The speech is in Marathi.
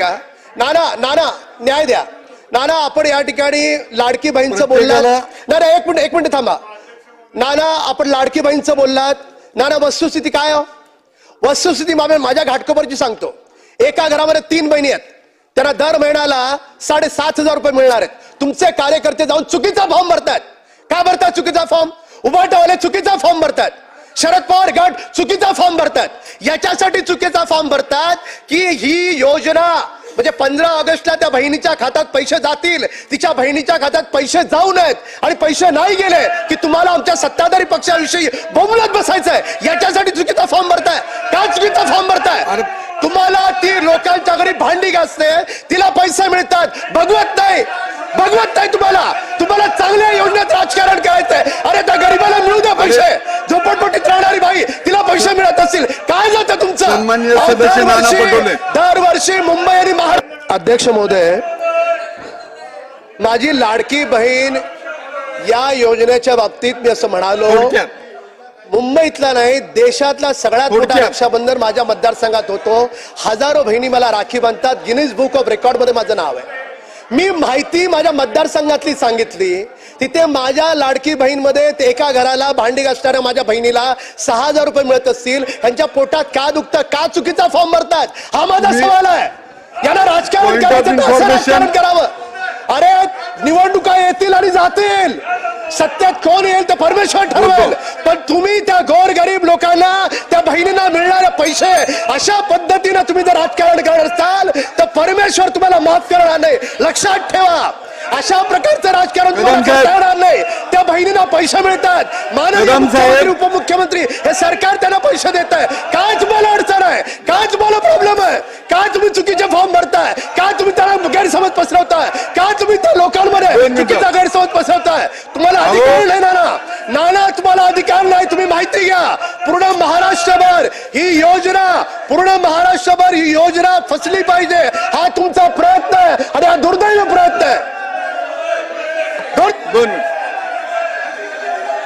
का? नाना नाना न्याय द्या. नाना आपण या ठिकाणी लाडकी बहीणचं बोललात. नाही, एक मिनिट एक मिनिट थांबा. नाना आपण लाडकी बहीणचं बोललात. नाना वस्तुस्थिती काय हो? वस्तुस्थिती मामे माझ्या घाटकोपरची सांगतो. एका घरामध्ये तीन बहिणी आहेत. त्यांना दर महिन्याला साडेसात हजार रुपये मिळणार आहेत. तुमचे कार्यकर्ते जाऊन चुकीचा फॉर्म भरतात का भरतात चुकीचा फॉर्म उभाटावाले चुकीचा फॉर्म भरतात शरद पवार गट चुकीचा फॉर्म भरतात. याच्यासाठी चुकीचा फॉर्म भरतात की ही योजना म्हणजे पंधरा ऑगस्टला त्या बहिणीच्या खात्यात पैसे जातील. तिच्या बहिणीच्या खात्यात पैसे जाऊ नयेत. आणि पैसे नाही गेले की तुम्हाला आमच्या सत्ताधारी पक्षाविषयी बोमलत बसायचंय. याच्यासाठी चुकीचा फॉर्म भरताय. का चुकीचा फॉर्म भरताय. तुम्हाला ती लोकांच्या घरी भांडी घासते तिला पैसे मिळतात. भगवत नाही. भगवत नाही तुम्हाला. तुम्हाला चांगल्या योजनेत राजकारण करायचंय. अरे त्या गरीबाला मिळू द्या पैसे झोपडपट्टीत राहणारी बाई तिला पैसे मिळत असतील काय अहो, सदस्य नाना दरवर्षी- पटोले. दरवर्षी मुंबई आणि महाराष्ट्र अध्यक्ष महोदय माझी लाडकी बहीण या योजनेच्या बाबतीत मी असं म्हणालो मुंबईतला नाही देशातला सगळ्यात मोठा. रक्षाबंधन माझ्या मतदारसंघात होतो हजारो बहिणी मला राखी बांधतात गिनीज बुक ऑफ रेकॉर्डमध्ये माझं नाव आहे मी माहिती माझ्या मतदारसंघातली सांगितली. तिथे माझ्या लाडकी बहीणमध्ये ते एका घराला भांडी घासणाऱ्या माझ्या बहिणीला सहा हजार रुपये मिळत असतील. त्यांच्या पोटात का दुखतं का चुकीचा फॉर्म भरतात हा माझा सवाल आहे. यांना राजकारण करायचं. राजकारण करावं? अरे निवडणुका येतील आणि जातील. सत्यात कोण येईल ते परमेश्वर ठरवेल. पण तुम्ही त्या गोर गरीब लोकांना त्या बहिणींना मिळणारे पैसे अशा पद्धतीने तुम्ही जर राजकारण करत असाल परमेश्वर तुम्हाला माफ करणार नाही. लक्षात ठेवा. अशा प्रकारचं राजकारण तुम्हाला येणार नाही. त्या बहिणींना पैसे मिळतात. माननीय. उपमुख्यमंत्री हे सरकार त्यांना पैसे देत आहे. काय तुम्हाला अडचण आहे? काय तुम्हाला प्रॉब्लेम आहे? काय तुम्ही चुकीचे फॉर्म भरताय? काय तुम्ही त्याला गैरसमज पसरवताय? काय तुम्ही त्या लोकांमध्ये. चुकीचा गैरसमज पसरवताय? तुम्हाला. अधिकार नाही ना नाना तुम्हाला अधिकार नाही. तुम्ही माहिती ही योजना पूर्ण महाराष्ट्रभर ही योजना फसली पाहिजे. हा तुमचा प्रयत्न आहे. आणि हा दुर्दैव